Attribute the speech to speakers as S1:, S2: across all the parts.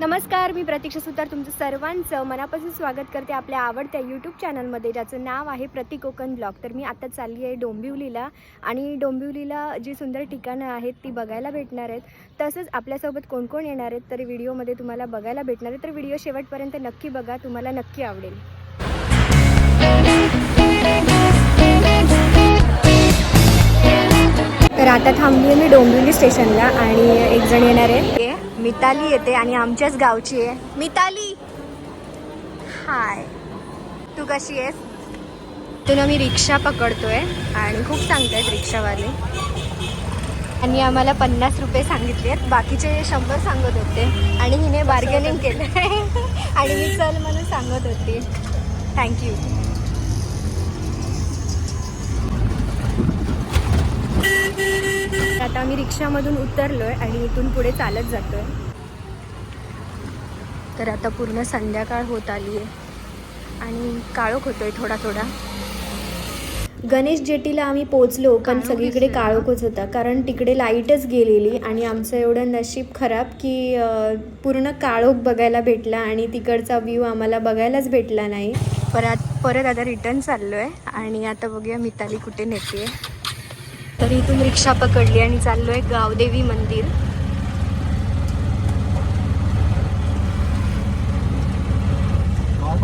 S1: नमस्कार मी प्रतीक्षा सुतार तुमचं सर्वांचं मनापासून स्वागत करते आपल्या आवडत्या यूट्यूब चॅनलमध्ये ज्याचं नाव आहे प्रति कोकण ब्लॉग. तर मी आता चालली आहे डोंबिवलीला आणि डोंबिवलीला जी सुंदर ठिकाणं आहेत ती बघायला भेटणार आहेत. तसंच आपल्यासोबत कोण कोण येणार आहेत तर व्हिडिओमध्ये तुम्हाला बघायला भेटणार आहे तर व्हिडिओ शेवटपर्यंत नक्की बघा तुम्हाला नक्की आवडेल. तर आता थांबली आहे मी डोंबिवली स्टेशनला आणि एक जण येणार आहे. मिताली येते आणि आमच्याच गावची आहे. मिताली! हाय. तू कशी आहेस? तुला मी रिक्षा पकडतोय आणि खूप सांगतायत रिक्षावाले. आणि आम्हाला पन्नास रुपये सांगितले आहेत. बाकीचे शंभर सांगत होते. आणि हिने बार्गेनिंग केलं आणि मी चल म्हणून सांगत होते. थँक्यू आता आम्ही रिक्षामधून उतरलोय आणि इथून पुढे चालत जातोय. तर आता पूर्ण संध्याकाळ होत आली आहे आणि काळोख होतोय थोडा थोडा. गणेश जेटीला आम्ही पोचलो पण सगळीकडे काळोखच होता. कारण तिकडे लाईटच गेलेली आणि आमचं एवढं नशीब खराब की पूर्ण काळोख बघायला भेटला आणि तिकडचा व्ह्यू आम्हाला बघायलाच भेटला नाही. परत परत आता रिटर्न चाललो आहे आणि आता बघूया मिताली कुठे नेते तर इथून रिक्षा पकडली आणि चाललो आहे गावदेवी मंदिर.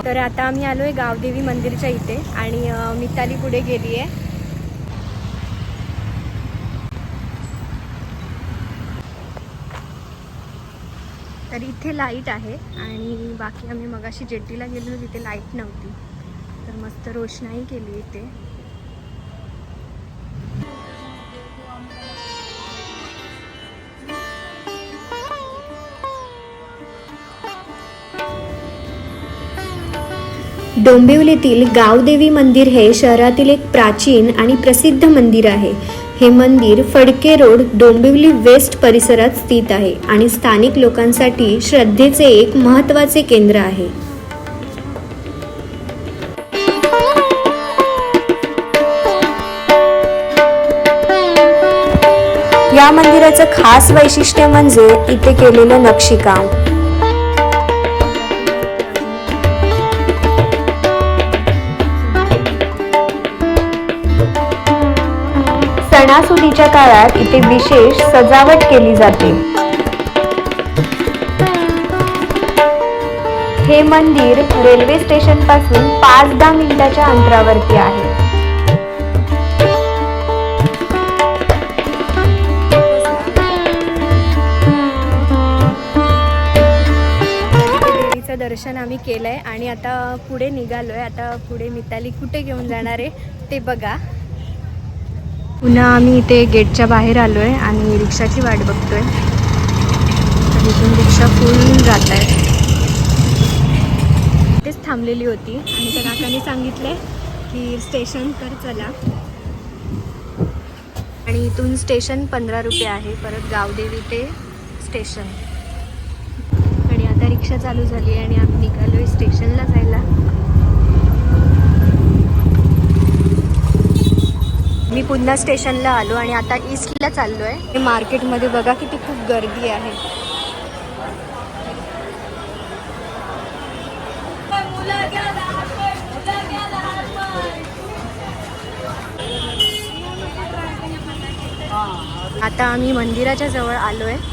S1: तर आता आम्ही आलो आहे गावदेवी मंदिरच्या इथे आणि मिताली पुढे गेली आहे तर इथे लाइट आहे आणि बाकी आम्ही मगाशी जेट्टीला गेलो तिथे लाइट नव्हती. तर मस्त रोषणाई केली इथे. डोंबिवलीतील गावदेवी मंदिर हे शहरातील एक प्राचीन आणि प्रसिद्ध मंदिर आहे. हे मंदिर फडके रोड डोंबिवली वेस्ट परिसरात स्थित आहे आणि स्थानिक लोकांसाठी श्रद्धेचे एक महत्त्वाचे केंद्र आहे. या मंदिराचं खास वैशिष्ट्य म्हणजे इथे केलेलं नक्षीकाम. सणासुदीच्या काळात इथे विशेष सजावट केली जाते. हे मंदिर रेल्वे स्टेशनपासून पाच दहा मिनिटाच्या अंतरावरती आहे. दर्शन आम्ही केलंय आणि आता पुढे निघालोय. आता पुढे मिताली कुठे घेऊन जाणार आहे ते बघा. पुन्हा आम्ही इथे गेटच्या बाहेर आलो आहे आणि रिक्षाची वाट बघतोय. आहे इथून रिक्षा फुल जात आहे तेच थांबलेली होती आणि त्या काकाने सांगितलं की स्टेशन तर चला. आणि इथून स्टेशन पंधरा रुपये आहे. परत गावदेवी ते स्टेशन आणि आता रिक्षा चालू झाली आहे आणि आम्ही निघालो आहे स्टेशनला जायला. मी पुन्हा स्टेशनला आलो आणि आता ईस्टला चाललो आहे मार्केटमध्ये बघा किती खूप गर्दी आहे. आता आम्ही मंदिराच्या जवळ आलो आहे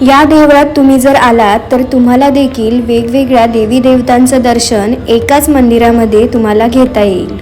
S1: या देवळात तुम्ही जर आलात तर तुम्हाला देखील वेगवेगळ्या देवी देवतांचं दर्शन एकाच मंदिरामध्ये तुम्हाला घेता येईल.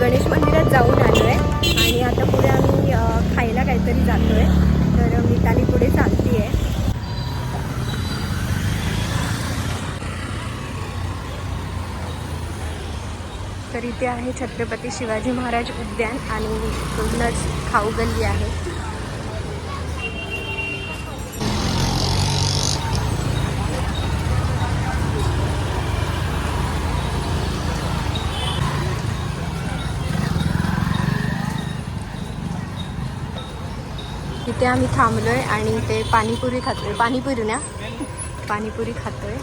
S1: गणेश मंदिरात जाऊन आलो आहे आणि आता पुढे आम्ही खायला काहीतरी जातो आहे तर मिताली पुढे चालती आहे तर इथे आहे छत्रपती शिवाजी महाराज उद्यान आणि पूर्णच खाऊ गल्ली आहे. इथे आम्ही थांबलो आहे आणि इथे पाणीपुरी खातोय. पाणीपुरी ना? पाणीपुरी खातोय.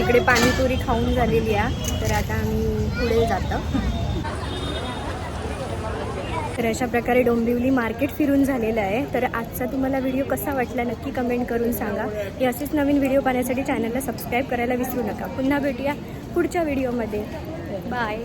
S1: इकडे पाणीपुरी खाऊन झालेली आहे. तर आता आम्ही पुढे जातो. तर अशा प्रकारे डोंबिवली मार्केट फिरून झालेलं आहे. तर आजचा तुम्हाला व्हिडिओ कसा वाटला नक्की कमेंट करून सांगा. हे असेच नवीन व्हिडिओ पाहण्यासाठी चॅनलला सबस्क्राईब करायला विसरू नका. पुन्हा भेटूया पुढच्या व्हिडिओमध्ये. बाय.